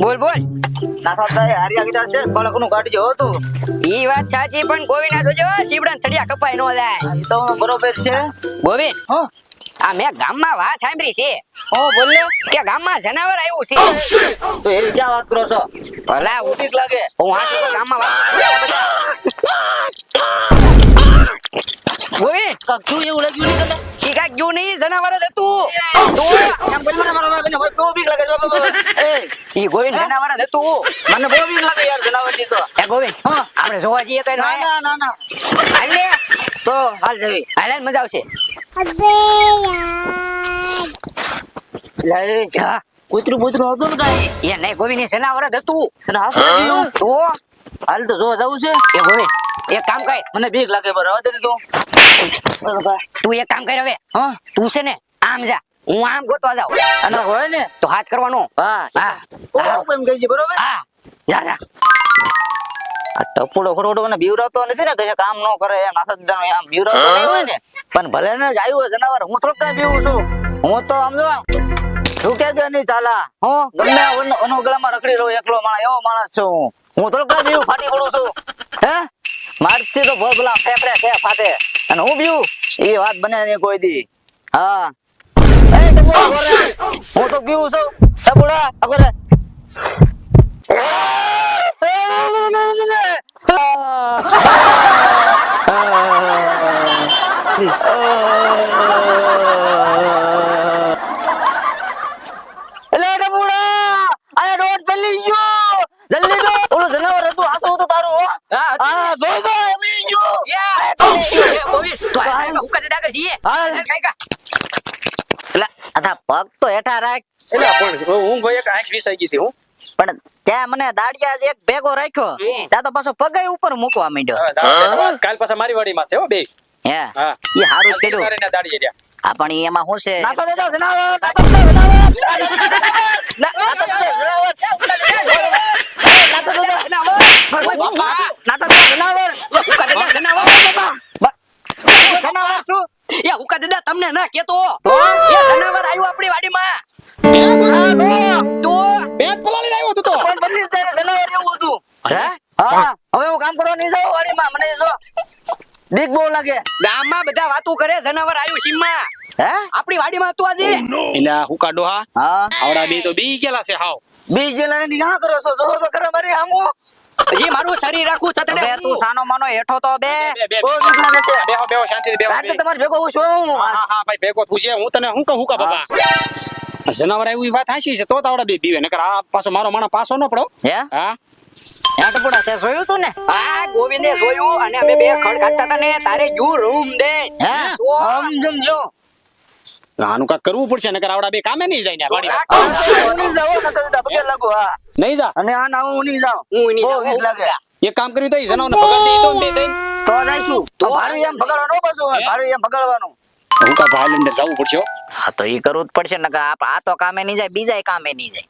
બોલ બોલ. નાખા તાય હારિયા ગીટા છે કાઢજો હો ઈ વાત સાચી પણ ગોવિના જોજો સીબડા થડિયા કપાઈ નો જાય. તો બરોબર છે. ગોવિન આ મેં ગામમાં વાત સાંભળી છે. હો બોલ કે ગામમાં જનાવર આવ્યું છે. તો એવી ક્યાં વાત કરો છો. ભલા ઉઠીક લાગે. હું આ શું ગામમાં વાત કાક તું એવું લાગ્યું નહીં તને? ઈ કાંઈક ગયું નહીં જનાવર જ હતું. તું એમ બોલ મને મારા બાપને બહુ બીક લાગે છે બાપા, બાપા. એ ઈ ગોવિન જનાવર જ હતું. મને બહુ બીક લાગે યાર જનાવરની તો. એ ગોવિન આપણે જોવા જઈએ તો ના ના ના ના. હાલ તો? હાલ જવી. હાલ હાલ, મજા આવશે. લે હા. કૂતરું બૂતરું હતું ને કાંઈ? એ નહીં ગોવિંદ જનાવર જ હતું. હાલ તો જોવા જવું છે. એ ગોવિન એક કામ કર. મને બીક લાગે બરો દે તું. તું એક કામ કર હવે. હા? તું છે ને આમ જા. હું આમ ગોતવા જાઉં. અને હોય ને? તો હાથ કરવાનો. હા. હા. એમ કહી બરોબર? હા. જા જા. આ ટપુડો ખોટો મને બીવરાતો નથી ને કશે કામ ન કરે એમ. નાસા દીદાનો આમ બીવરાતો નહીં હોય ને. પણ ભલે ને જ હોય જનાવર હું થોડુંક કઈ બીવું છું. હું તો આમ જો શું કે છે નહીં ચાલા હું? ગમે વન વનોગળામાં રખડી રહું એકલો માણસ એવો માણસ છું હું. હું થોડુંક કઈ બીવું ફાટી પડું છું. હે? મારથી તો ભગલા ફેફડે ફે ફાટે. અને હું બીવું એ વાત બને ને કોઈ દી. હા. એ ટબુડા ઘોરે. હું તો બીવું છું. ટબુડા અગોરે એટલે ટપુડા આ રોડ પેલી ગયો જલ્દી તો ઓલું જનાવર હતું આસુ હતું તારું હો હા, હતું ને. હા જોઈ જો એમની ગયો યા, એ ગોવિંદ, તું હાલ, હાલ, હુક્કા દે ડાગર છીએ. હાલ. હાલ, કાંઈ કા. એટલે આધા પગ તો હેઠા રાખ એટલે પણ હું ગયો એક આંખ વિસાઈ ગઈ હતી હું. પણ ત્યાં મને દાડિયા એક ભેગો રાખ્યો. ત્યાં તો પાછો પગે ઉપર મૂકવા માંડ્યો. કાલ પાછા મારી વાડીમાં છે હો બે. હે? એ હારું કર્યું. પણ એમાં શું છે? નાતો દેજો જનાવર. નાતો દેજો જનાવર. તમને ના કેતો? જનાવર આવ્યું આપણી વાડીમાં. તો તું તો કરે તો છે જો તો મારી શરીર રાખું બે તું સાનો માનો હેઠો તો બે બહુ બીક ભેગો છું ભેગો છે. હું તને હું કહું કા બાબા જનાવર આવ્યું વાત હાચી છે તો જ બે બીવે નકર આ પાછો મારો માણસ પાછો ન પડો હે. હા? તે જોયું તું ને? હા ગોવિંદે જોયું અને અમે બે ખડ કાઢતા હતા ને તારે યુ રૂમ દે. હે? તો આમ આનું કાંઈક કરવું પડશે નકર આવડા બે કામે નહીં જાય ને નહીં પગે લાગુ હા. નહીં જા? અને આ ના હું નહીં જાઉં. હું નહીં લાગે. એક કામ કર્યું તો તો બે. તો જઈશું તો ભાડું એમ ભગાડવાનું પાછું? ભાડું એમ ભગાડવાનું. હું કા લઈને જવું પડશે હા. તો એ કરવું જ પડશે ને આ આ તો કામે નહીં જાય બીજા કામે નહીં જાય.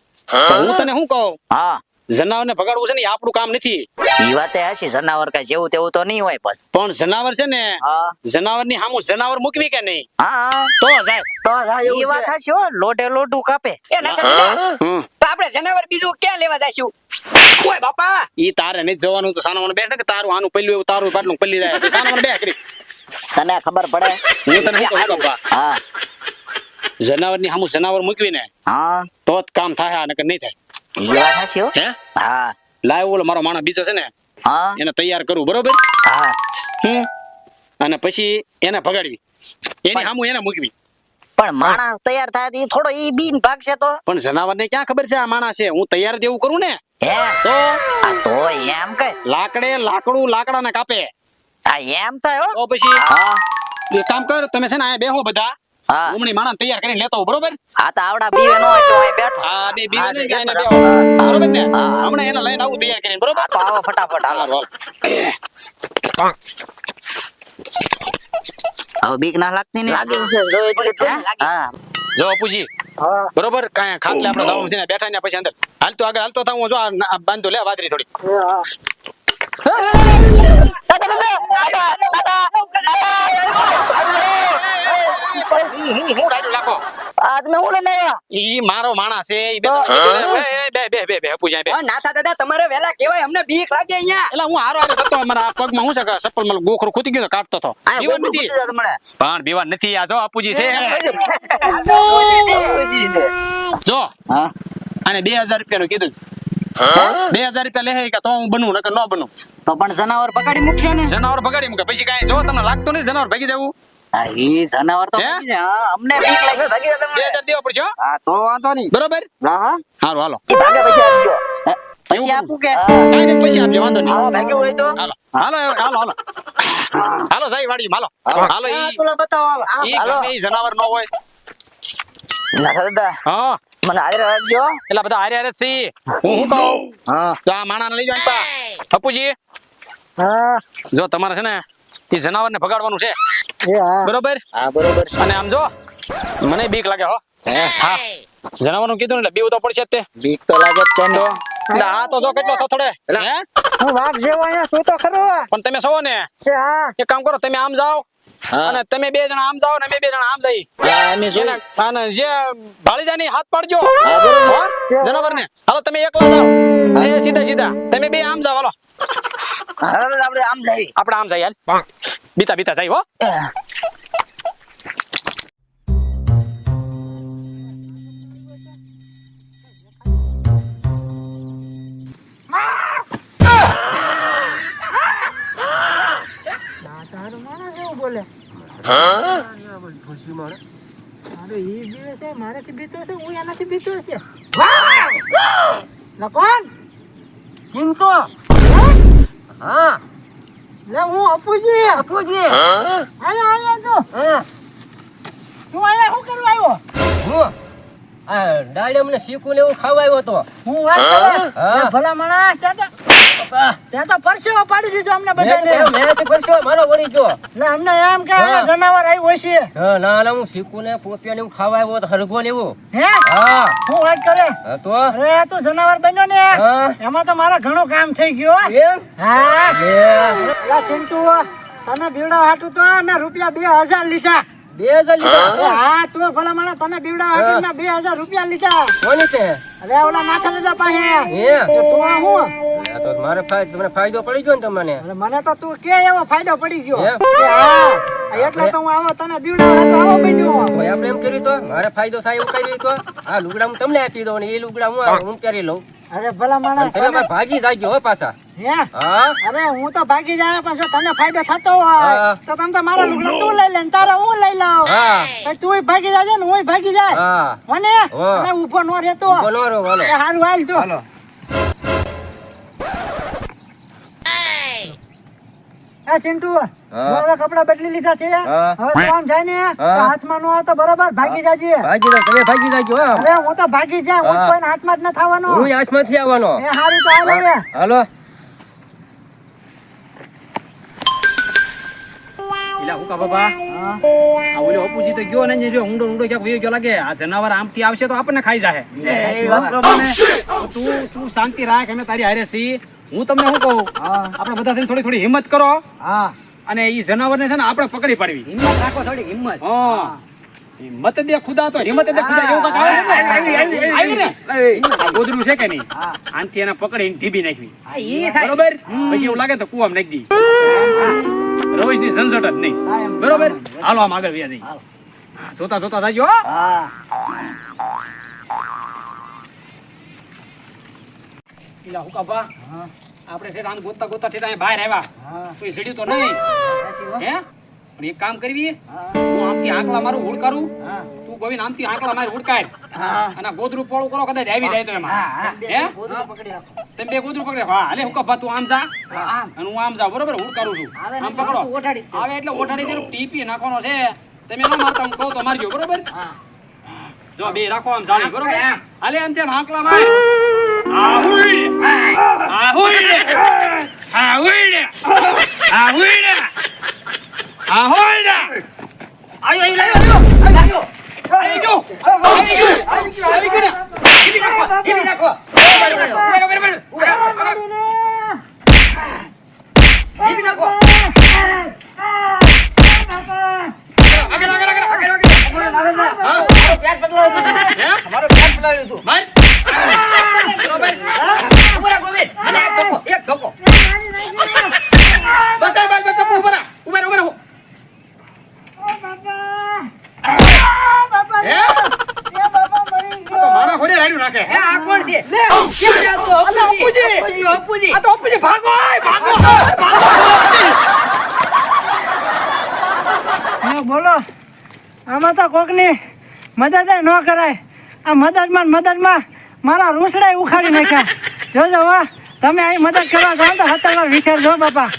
હું? તને શું કહું? હા. જનાવરને ભગાડવું છે ને આપણું કામ નથી. એ વાતે હશે જનાવર કઈ જેવું તેવું તો નહીં હોય પણ. પણ જનાવર છે ને જનાવરની સામું જનાવર મૂકવી કે નહીં? હા તો જાય. તો એ વાત હશે લોટે લોટું કાપે. એ હમ. આપણે જનાવર બીજું ક્યાં લેવા જઈશું? કોઈ બાપા! ઈ તારે નહીં જવાનું તો સાનો બેઠ કે તારું આનું પેલું એવું તારું પાટલું પલ્લી જાય. સાનો બેઠ કરી. તને ખબર પડે? હું તને શું કહું બાપા હા. જનાવરની સામું જનાવર મૂકવી ને હા. તો જ કામ થાય નકર નહીં થાય. વાત હશે હે. હા? લાવ ઓલો મારો માણસ બીજો છે ને હા. એને તૈયાર કરું બરોબર? હા. હમ? અને પછી એને ભગાડવી. એની સામું એને મૂકવી. પણ માણસ તૈયાર થાય એ થોડો ઈ બીન ભાગશે તો. પણ જનાવરને ક્યાં ખબર છે આ માણસ છે? હું તૈયાર જેવું કરું ને? હે? તો? આ તો એમ કે. લાકડે લાકડું લાકડાને કાપે. આ એમ થાય હો તો પછી હા એક કામ કર તમે છે ને અહીંયા બેહો બધા હા ઉમણી માણસ તૈયાર કરીને લેતો બરોબર હા તો આવડા બીવે નો એટલો અહીં બેઠો હા બે બીવે ને તો જાય ને એક બેહો. બરોબર ને હા. હમણાં એને લઈને આવું તૈયાર કરીને બરોબર તો આવો ફટાફટ હાલો. હવે બીક ના લાગતી ને લાગે છે જો એટલે હા જો અપુજી બરોબર કાંઈ ખાટલે આપણે જવાનું છે ને બેઠા ને પછી અંદર હાલતો આગળ હાલતો હું જો આ આ બાંધો લે વાદરી થોડી હું હું હું રાયડું લાખો આ તમે હું લઈને આવ્યા ઈ મારો માણસ છે ઈ બે ત્રણ એ, એ, બે બે બે બે પૂજા બે. નાથા દાદા તમારે વેલા કેવાય અમને બીક લાગે અહીંયા. એટલે હું હારો હારો થતો અમારા પગમાં હું છે કે ચપ્પલમાં ગોખરું ખૂટી ગયો કાપતો કાઢતો હતો બીવાન નથી. પૂછી જાવ તમને પણ બીવાન નથી આ જો અપુજી છે જો. હા. અને બે હજાર રૂપિયા નું કીધું બે હજાર રૂપિયા લે કે તો હું બનું નકર ન બનું તો પણ જનાવર બગાડી મૂકશે ને. જનાવર બગાડી મૂકે. પછી કાંઈ જો તમને લાગતું નહીં જનાવર ભાગી જવું. ઈ જનાવર તો હે? જાય. અમને બીક લાગે. ભાગી જાય બે તમને હજાર દેવા પડશે હો. હા તો વાંધો નહીં. બરોબર? હા હા. હારું હાલો. ઈ ભાગે પછી આપજો. હે? પછી એવું? આપું કે? કાંઈ નહીં પછી આપજો વાંધો નહીં. હા ભાગ્યું હોય તો. હાલો. હાલો હાલો હાલો હાલો. સાહેબ વાડી હાલો. હાલો. ઈ. પેલો બતાવો હાલો. ઈ હાલો. ગમે ઈ જનાવર ન હોય. ના દાદા હા. મને હાજર રાખજો. એટલે બધા હારે હારે જ હું શું કહું? હા. તો આ માણાને લઈ જાઓ પા. અપુજી હા. જો તમારે છે ને એ જનાવરને ભગાડવાનું છે. બરોબર? હા બરોબર અને આમ જો મને બીક લાગે હો. હા? જનાવરનું કીધું ને એટલે બીવું તો પડશે તે. બીક તો લાગે જ તો. એટલે તો જો કેટલો થથડે હું? વાઘ જેવો અહીંયા શું ખરો. પણ તમે સવો ને. એક કામ કરો તમે આમ જાઓ. અને તમે બે જણા આમ જાઓ ને અમે બે જણા આમ જઈ. અને જે ભાળી જાય હાથ પાડજો. જનાવર ને હાલો તમે એકલા જાઓ. સીધા સીધા. તમે બે આમ જાઓ હાલો. આપણે આમ જઈએ. આપણે આમ જઈએ. હાલ બીતા બીતા જઈ હો. કોણ ચિંતો હા લે હું અપુજી અપુજી આયા આયા તો તું આયા શું કરવા આવ્યો હું આ ડાળે મને શીખું ને એવું ખાવા આવ્યો તો. હું વાત કરે. ભલા માણસ ત્યાં તો ત્યાં તો પરસેવો પાડી દીધો અમને બધાને. મેં મેં પરસો મારો વળી ગયો. એટલે અમને એમ કે હા. આવી હોય છે. હા ના ના હું શીખું ને પોપિયા ને એવું ખાવા આવ્યો તો હરગો ને એવું. હે? હા. હું વાત કરે? તો? અરે તું જનાવર બન્યો ને. એમાં તો મારા ઘણો કામ થઈ ગયો. હો. એમ? હા. લા એલા ચિંટુ તને બીવડાવ હાટું તો મેં રૂપિયા બે હજાર લીધા. બે હજાર લીધા. હા? તું ભલા માણસ તને બીવડાવ હાટું બે હજાર રૂપિયા લીધા. કોની તે અરે ઓલા નાથા લીધા પાસે. હે? તું આ હું? તો મારે ફાયદો તમને ફાયદો પડી ગયો ને તમને. મને તો તું કે એવો ફાયદો પડી ગયો. હા? એટલે તો હું આવો તને બીવડાવ આવો બન્યો તો આપણે એમ કર્યું તો મારે ફાયદો થાય એવું કર્યું તો? આ લુગડા હું તમને આપી દઉં ને એ લુગડા હું હું. પહેરી લઉં. અરે ભલા તમે ભાગી જાગ્યો હો પાછા. હે? અરે હું તો ભાગી જાય પણ જો તને ફાયદો થતો હોય. તો તમે તો મારા લુગડા તું લઈ લે તારે હું લઈ લઉં? તું તુંય ભાગી જાય ને હું ભાગી જાય. હા. મને. અને ઊભો ન રહેતો. હારું હાલ તું એ ચિંટુ હવે કપડા બદલી લીધા છે. હા. હવે તું જાય ને હાથમાં નો તો ભાગી જાજે. ભાગી તમે ભાગી જાજો અરે હું તો ભાગી જાય હું હા. હાથમાં જ ન થવાનો. હું આઠમાંથી આવવાનો. એ હારું તો હાલ હાલો. એટલે હું કા બાબા આ ઓલો અપુજી તો ગયો ને જો ઊંડો ઊંડો ક્યાંક વયો ગયો લાગે. આ જનાવર આમથી આવશે તો આપણને ખાઈ એ તો તું તું શાંતિ રાખ અમે તારી હારે હું તમને શું કહું? આપણે બધા થોડી થોડી હિંમત કરો. હા. અને ઈ જનાવરને છે ને આપણે પકડી પાડવી. હિંમત રાખો થોડી હિંમત. હા. હિંમત દે ખુદા તો હિંમત દે ખુદા. એવું આવે છે ને? આ ગોદડું છે કે નહીં? આનથી એને પકડીને ઢીબી નાખવી. બરોબર? પછી એવું લાગે તો કુવામાં નાખી દી. રોજની ઝંઝટ જ નહીં. બરોબર? હાલો આમ આગળ વ્યા જઈએ જોતા જોતા જાજો હો. આપણે આમ ગોતતા ગોતતા અહીંયા બહાર આવ્યા. કોઈ જડ્યું તો નહીં. હે પણ એક કામ કરવી. હું. આમથી આંકલા મારું હુડકારું તું ગોવિંદ આમથી આંકલા મારું હુડકાય. અને ગોદરું પોળું કરો કદાચ આવી જાય તો એમાં. હે તમે બે ગોદરું પકડે. હા હાલે હુકાભા તું આમ જા. અને હું આમ જા બરોબર? હુડકારું છું. આમ પકડો. આવે એટલે ઓઠાડી દેલું ટીપી નાખવાનો છે. તમે ન મારતા હું કહું તો મારજો બરોબર? જો બે રાખો આમ જાળી બરોબર? હાલે એમ તેમ હાંકલા માર. આ હુઈ આ હુઈ આ હુઈ આ હુઈ આ હુઈ આયો આયો આયો આયો આવી ગયો આવી ગયો આવી ગયો ટીપી નાખો ટીપી નાખો ઊભા રહો, ઊભા રહો, ઊભા રહો, ઊભા રહો. ટીપી નાખો આગળ આગળ આગળ આગળ આગળ કાઢ્યું નાખે એ આ કોણ છે લે ક્યાં જા તું? અલા, અપ્પુજી. અપ્પુજી, અપ્પુજી. આ તો અપ્પુજી ભાગો ઓય, ભાગો ઓય, ભાગો બોલો. આમાં તો કોકની મદદ ન કરાય. આ મદદમાં મદદમાં મારા રૂસડા ઉખાડી નાખ્યા. જોજો વાહ તમે અહીં મદદ કરવા જાઓ તો હતર વિચાર વિચારજો બાપા.